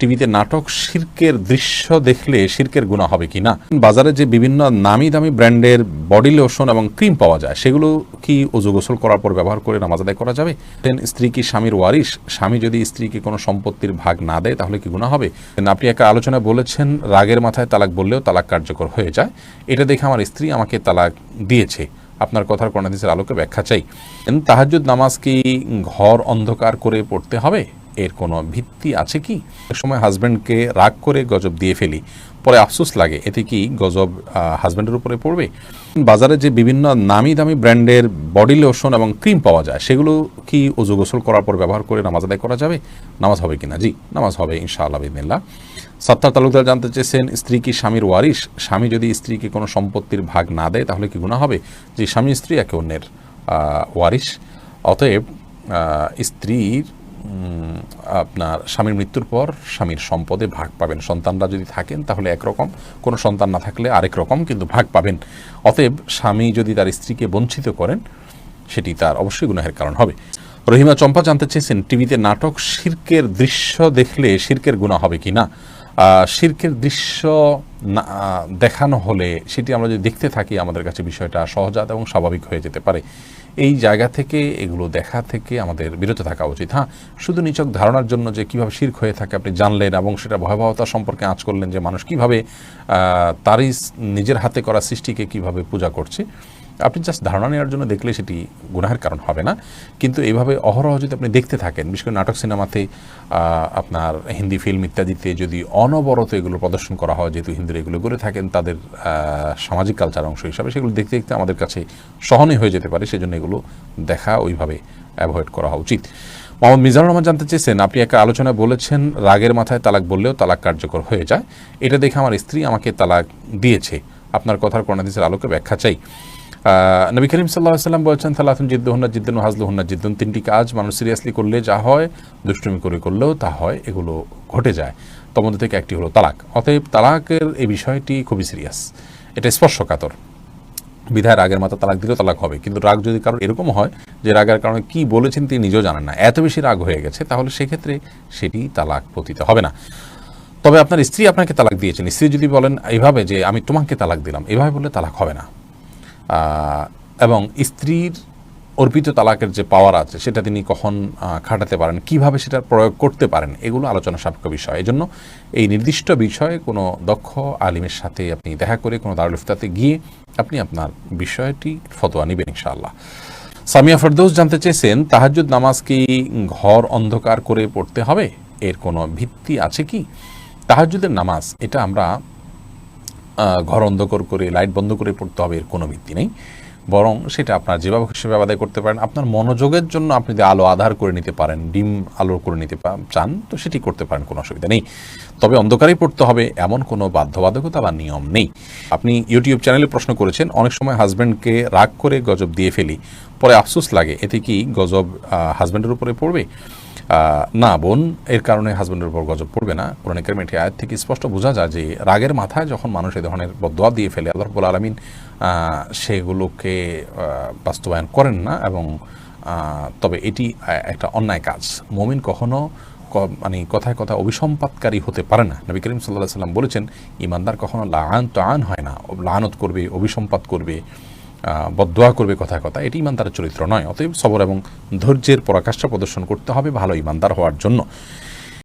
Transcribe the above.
টিভিতে নাটক শির্কের দৃশ্য দেখলে শির্কের গুণা হবে কি না? বাজারে যে বিভিন্ন নামি দামি ব্র্যান্ডের বডি লোশন এবং ক্রিম পাওয়া যায়, সেগুলো কি অজু গোসল করার পর ব্যবহার করে নামাজ আদায় করা যাবে? দেন স্ত্রী কি স্বামীর ওয়ারিশ? স্বামী যদি স্ত্রীকে কোনো সম্পত্তির ভাগ না দেয়, তাহলে কি গুণা হবে? আপনি একটা আলোচনায় বলেছেন, রাগের মাথায় তালাক বললেও তালাক কার্যকর হয়ে যায়। এটা দেখে আমার স্ত্রী আমাকে তালাক দিয়েছে। আপনার কথার কর্ণাদিসের আলোকে ব্যাখ্যা চাই। তাহাজুদ নামাজ কি ঘর অন্ধকার করে পড়তে হবে? এর কোনো ভিত্তি আছে কি? এক সময় হাজব্যান্ডকে রাগ করে গজব দিয়ে ফেলি, পরে আফসোস লাগে, এতে কি গজব হাজব্যান্ডের উপরে পড়বে? বাজারে যে বিভিন্ন নামি দামি ব্র্যান্ডের বডি লোশন এবং ক্রিম পাওয়া যায়, সেগুলো কি অজু গোসল করার পর ব্যবহার করে নামাজ আদায় করা যাবে? নামাজ হবে কিনা? জি, নামাজ হবে ইনশাআল্লাহ বিদিনিল্লাহ সত্তার তালুকদার জানতে চেয়েছেন, স্ত্রী কি স্বামীর ওয়ারিশ? স্বামী যদি স্ত্রীকে কোনো সম্পত্তির ভাগ না দেয়, তাহলে কি গুণা হবে? যে স্বামী স্ত্রী একে অন্যের ওয়ারিশ। অতএব স্ত্রীর আপনার স্বামীর মৃত্যুর পর স্বামীর সম্পদে ভাগ পাবেন। সন্তানরা যদি থাকেন, তাহলে একরকম। কোনো সন্তান না থাকলে আরেক রকম, কিন্তু ভাগ পাবেন। অতএব স্বামী যদি তার স্ত্রীকে বঞ্চিত করেন, সেটি তার অবশ্যই গুনাহের কারণ হবে। রহিমা চম্পা জানতে চেয়েছেন, টিভিতে নাটক শির্কের দৃশ্য দেখলে শির্কের গুণা হবে কি না শির্কের দৃশ্য দেখানো হলে সেটি আমরা যদি দেখতে থাকি, আমাদের কাছে বিষয়টা সহজাত এবং স্বাভাবিক হয়ে যেতে পারে। এই জায়গা থেকে, এগুলো দেখা থেকে আমাদের বিরত থাকা উচিত। হ্যাঁ শুধু নিচক ধারণার জন্য যে কীভাবে শির্ক হয়ে থাকে আপনি জানলেন এবং সেটা ভয়াবহতা সম্পর্কে আঁচ করলেন যে মানুষ কীভাবে তারই নিজের হাতে করা সৃষ্টিকে কীভাবে পূজা করছে। আপনি জাস্ট ধারণা নেওয়ার জন্য দেখলে সেটি গুনাহের কারণ হবে না। কিন্তু এইভাবে অহরহ যদি আপনি দেখতে থাকেন, বিশেষ করে নাটক সিনেমাতে আপনার হিন্দি ফিল্ম ইত্যাদিতে যদি অনবরত এগুলো প্রদর্শন করা হয়, যেহেতু হিন্দুরা এগুলো করে থাকেন, তাদের সামাজিক কালচার অংশ হিসাবে সেগুলো দেখতে দেখতে আমাদের কাছে সহনীয় হয়ে যেতে পারে, সেজন্য এগুলো দেখা ওইভাবে অ্যাভয়েড করা উচিত। মোহাম্মদ মিজানুর রহমান জানতে চেয়েছেন, আপনি একটা আলোচনা বলেছেন, রাগের মাথায় তালাক বললেও তালাক কার্যকর হয়ে যায়। এটা দেখে আমার স্ত্রী আমাকে তালাক দিয়েছে। আপনার কথার কর্ণাদিসের আলোকে ব্যাখ্যা চাই। নবী করিম সাল্লাহ সাল্লাম বলছেন তালাতুন জিদ্দুহন্না জিদ্দুন হাজলুহন্না জিদ্দুন। তিনটি কাজ মানুষ সিরিয়াসলি করলে যা হয়, দুষ্টুমি করে করলেও তা হয়, এগুলো ঘটে যায়। তার মধ্যে থেকে একটি হলো তালাক। অতএব তালাকের এই বিষয়টি খুবই সিরিয়াস। এটা স্পর্শকাতর। বিধায় রাগের মাথা তালাক দিলেও তালাক হবে। কিন্তু রাগ যদি কারণ এরকম হয় যে রাগের কারণে কি বলেছেন তিনি নিজেও জানেন না। এত বেশি রাগ হয়ে গেছে, তাহলে সেক্ষেত্রে সেটি তালাক পতিত হবে না। তবে আপনার স্ত্রী আপনাকে তালাক দিয়েছেন। স্ত্রী যদি বলেন, এইভাবে যে আমি তোমাকে তালাক দিলাম। এভাবে বললে তালাক হবে না। এবং স্ত্রীর অর্পিত তালাকের যে পাওয়ার আছে, সেটা তিনি কখন খাটাতে পারেন, কীভাবে সেটা প্রয়োগ করতে পারেন, এগুলো আলোচনা সাপেক্ষ বিষয়। এজন্য এই নির্দিষ্ট বিষয়ে কোনো দক্ষ আলিমের সাথে আপনি দেখা করে কোনো দারুল ইফতাতে গিয়ে আপনি আপনার বিষয়টি ফতোয়া নেবেন ইনশাআল্লাহ। সামিয়া ফেরদৌস জানতে চেয়েছেন, তাহাজ্জুদ নামাজ কি ঘর অন্ধকার করে পড়তে হবে? এর কোনো ভিত্তি আছে কি? তাহাজ্জুদের নামাজ, এটা আমরা ঘর অন্ধকার করে, লাইট বন্ধ করে পড়তে হবে, এর কোনো ভিত্তি নেই। বরং সেটা আপনার যেভাবে হিসেবে আদায় করতে পারেন। আপনার মনোযোগের জন্য আপনি যদি আলো আধার করে নিতে পারেন, ডিম আলো করে নিতে চান, তো সেটি করতে পারেন, কোনো অসুবিধা নেই। তবে অন্ধকারেই পড়তে হবে, এমন কোনো বাধ্যবাধকতা বা নিয়ম নেই। আপনি ইউটিউব চ্যানেলে প্রশ্ন করেছেন, অনেক সময় হাজব্যান্ডকে রাগ করে গজব দিয়ে ফেলি। পরে আফসোস লাগে, এতে কি গজব হাজব্যান্ডের উপরে পড়বে? না বোন, এর কারণে হাজব্যান্ডের উপর গজব পড়বে না। কোরআন কারিমের একটি আয়াত থেকে স্পষ্ট বোঝা যায় যে রাগের মাথায় যখন মানুষ এই ধরনের বদোয়া দিয়ে ফেলে, আল্লাহ রব্বুল আলমিন সেগুলোকে বাস্তবায়ন করেন না এবং তবে এটি একটা অন্যায় কাজ। মমিন কখনো মানে কথায় কথা অভিসম্পাতকারী হতে পারে না। নবী করিম সাল্লাহ সাল্লাম বলেছেন, ইমানদার কখনো লান তো আন হয় না। লানত করবে, অভিসম্পাত করবে। আহ, বদদোয়া করবে কথা কথা। এটি ইমানদারের চরিত্র নয় অতএব সবর এবং ধৈর্যের পরাকাষ্ঠা প্রদর্শন করতে হবে ভালো ইমানদার হওয়ার জন্য।